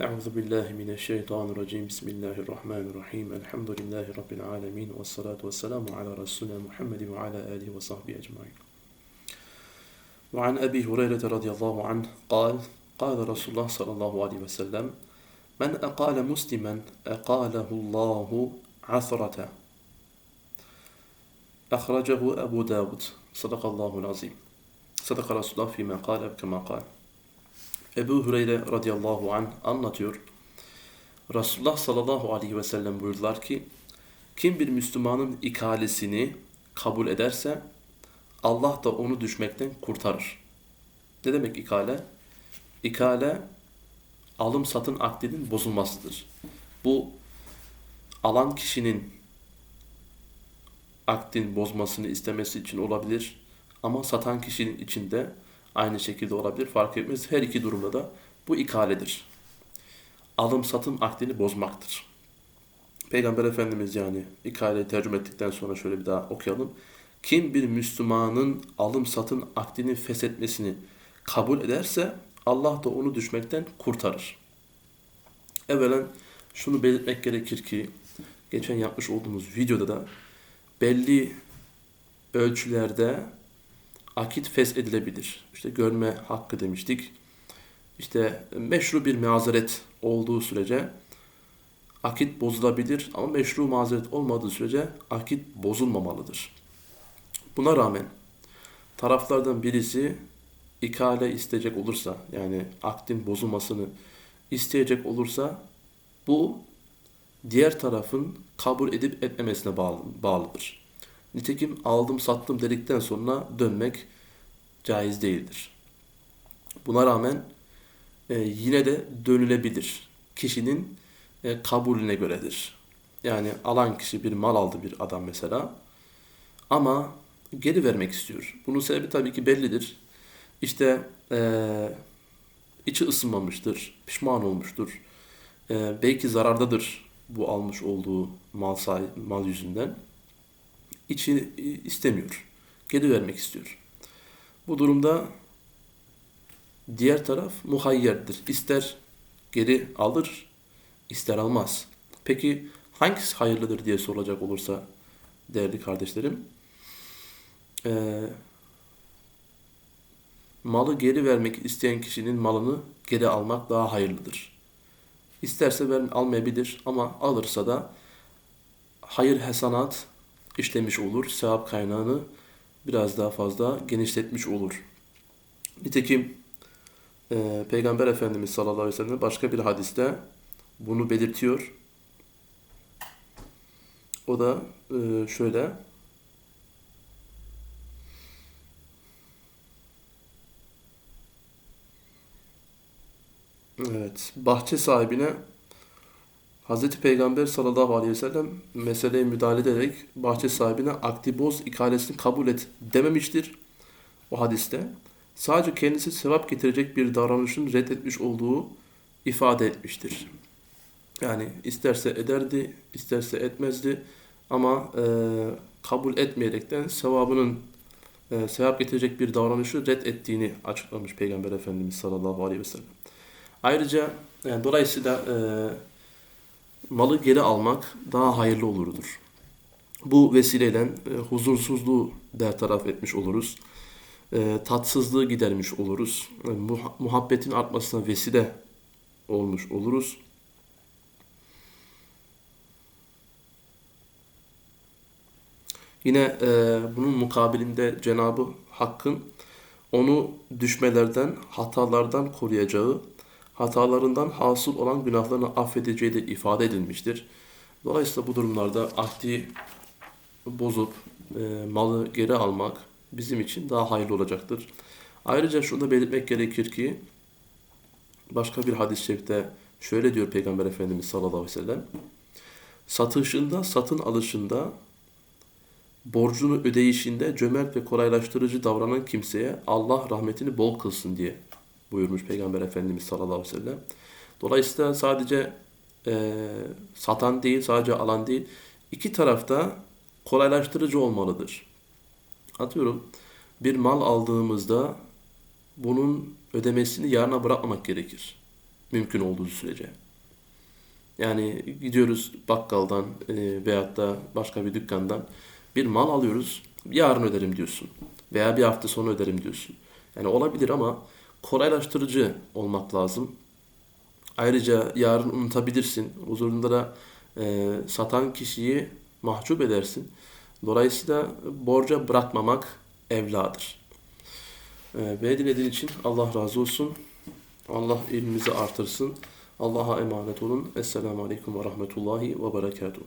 أعوذ بالله من الشيطان الرجيم. بسم الله الرحمن الرحيم. الحمد لله رب العالمين والصلاة والسلام على رسولنا محمد وعلى آله وصحبه أجمعين. وعن أبي هريرة رضي الله عنه قال قال رسول الله صلى الله عليه وسلم من أقال مسلما أقاله الله عثرة. أخرجه أبو داود. صدق الله العظيم. صدق رسول الله فيما قال كما قال. Ebu Hureyre radıyallahu anh anlatıyor. Resulullah sallallahu aleyhi ve sellem buyurdular ki, kim bir Müslümanın ikalesini kabul ederse Allah da onu düşmekten kurtarır. Ne demek ikale? İkale alım satın akdinin bozulmasıdır. Bu alan kişinin akdin bozmasını istemesi için olabilir ama satan kişinin içinde aynı şekilde olabilir. Fark etmez. Her iki durumda da bu ikaledir. Alım satım akdini bozmaktır. Peygamber Efendimiz yani ikaleyi tercüme ettikten sonra şöyle bir daha okuyalım. Kim bir Müslümanın alım satın akdini feshetmesini kabul ederse Allah da onu düşmekten kurtarır. Evvelen şunu belirtmek gerekir ki geçen yapmış olduğumuz videoda da belli ölçülerde akit fes edilebilir. İşte görme hakkı demiştik. İşte meşru bir mazeret olduğu sürece akit bozulabilir ama meşru mazeret olmadığı sürece akit bozulmamalıdır. Buna rağmen taraflardan birisi ikale isteyecek olursa yani akdin bozulmasını isteyecek olursa bu diğer tarafın kabul edip etmemesine bağlı, bağlıdır. Nitekim aldım sattım dedikten sonra dönmek caiz değildir. Buna rağmen e, yine de dönülebilir. Kişinin e, kabulüne göredir. Yani alan kişi bir mal aldı bir adam mesela ama geri vermek istiyor. Bunun sebebi tabii ki bellidir. İşte e, içi ısınmamıştır, pişman olmuştur. E, belki zarardadır bu almış olduğu mal, sahibi, mal yüzünden içi istemiyor. Geri vermek istiyor. Bu durumda diğer taraf muhayyerdir. İster geri alır, ister almaz. Peki hangisi hayırlıdır diye soracak olursa değerli kardeşlerim, e, malı geri vermek isteyen kişinin malını geri almak daha hayırlıdır. İsterse ver, almayabilir ama alırsa da hayır hesanat işlemiş olur. Sevap kaynağını biraz daha fazla genişletmiş olur. Nitekim e, Peygamber Efendimiz sallallahu aleyhi ve sellem başka bir hadiste bunu belirtiyor. O da e, şöyle Evet, bahçe sahibine Hz. Peygamber sallallahu aleyhi ve sellem meseleye müdahale ederek bahçe sahibine aktiboz ikalesini kabul et dememiştir o hadiste. Sadece kendisi sevap getirecek bir davranışın reddetmiş olduğu ifade etmiştir. Yani isterse ederdi, isterse etmezdi ama e, kabul etmeyerekten sevabının e, sevap getirecek bir davranışı red ettiğini açıklamış Peygamber Efendimiz sallallahu aleyhi ve sellem. Ayrıca yani dolayısıyla e, malı geri almak daha hayırlı olurdur. Bu vesileyle e, huzursuzluğu dertaraf etmiş oluruz. E, tatsızlığı gidermiş oluruz. E, muhabbetin artmasına vesile olmuş oluruz. Yine e, bunun mukabilinde Cenabı Hakk'ın onu düşmelerden, hatalardan koruyacağı, hatalarından hasıl olan günahlarını affedeceği de ifade edilmiştir. Dolayısıyla bu durumlarda ahdi bozup e, malı geri almak bizim için daha hayırlı olacaktır. Ayrıca şunu da belirtmek gerekir ki başka bir hadis-i şerifte şöyle diyor Peygamber Efendimiz sallallahu aleyhi ve sellem. Satışında, satın alışında, borcunu ödeyişinde cömert ve kolaylaştırıcı davranan kimseye Allah rahmetini bol kılsın diye buyurmuş Peygamber Efendimiz sallallahu aleyhi ve sellem. Dolayısıyla sadece e, satan değil, sadece alan değil, iki tarafta kolaylaştırıcı olmalıdır. Atıyorum, bir mal aldığımızda bunun ödemesini yarına bırakmamak gerekir. Mümkün olduğu sürece. Yani gidiyoruz bakkaldan e, veyahut da başka bir dükkandan bir mal alıyoruz. Yarın öderim diyorsun. Veya bir hafta sonra öderim diyorsun. Yani olabilir ama kolaylaştırıcı olmak lazım. Ayrıca yarın unutabilirsin. Huzurunda da e, satan kişiyi mahcup edersin. Dolayısıyla borca bırakmamak evladır. E, beni dinlediğin için Allah razı olsun. Allah ilmimizi artırsın. Allah'a emanet olun. Esselamu Aleyküm ve Rahmetullahi ve Berekatuhu.